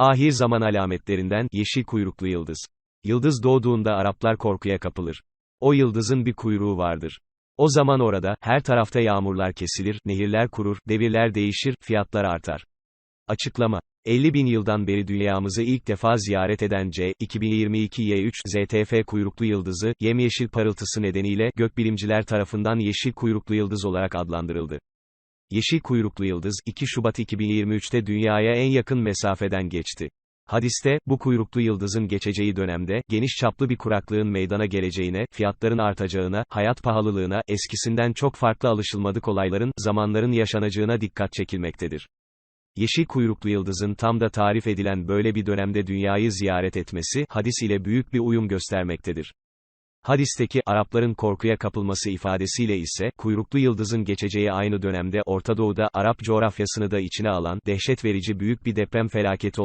Ahir zaman alametlerinden, yeşil kuyruklu yıldız. Yıldız doğduğunda Araplar korkuya kapılır. O yıldızın bir kuyruğu vardır. O zaman orada, her tarafta yağmurlar kesilir, nehirler kurur, devirler değişir, fiyatlar artar. Açıklama 50 bin yıldan beri dünyamızı ilk defa ziyaret eden C, 2022 Y3, ZTF kuyruklu yıldızı, yemyeşil parıltısı nedeniyle, gökbilimciler tarafından yeşil kuyruklu yıldız olarak adlandırıldı. Yeşil kuyruklu yıldız, 2 Şubat 2023'te dünyaya en yakın mesafeden geçti. Hadiste, bu kuyruklu yıldızın geçeceği dönemde, geniş çaplı bir kuraklığın meydana geleceğine, fiyatların artacağına, hayat pahalılığına, eskisinden çok farklı alışılmadık olayların, zamanların yaşanacağına dikkat çekilmektedir. Yeşil kuyruklu yıldızın tam da tarif edilen böyle bir dönemde dünyayı ziyaret etmesi, hadis ile büyük bir uyum göstermektedir. Hadisteki, Arapların korkuya kapılması ifadesiyle ise, kuyruklu yıldızın geçeceği aynı dönemde Orta Doğu'da, Arap coğrafyasını da içine alan, dehşet verici büyük bir deprem felaketi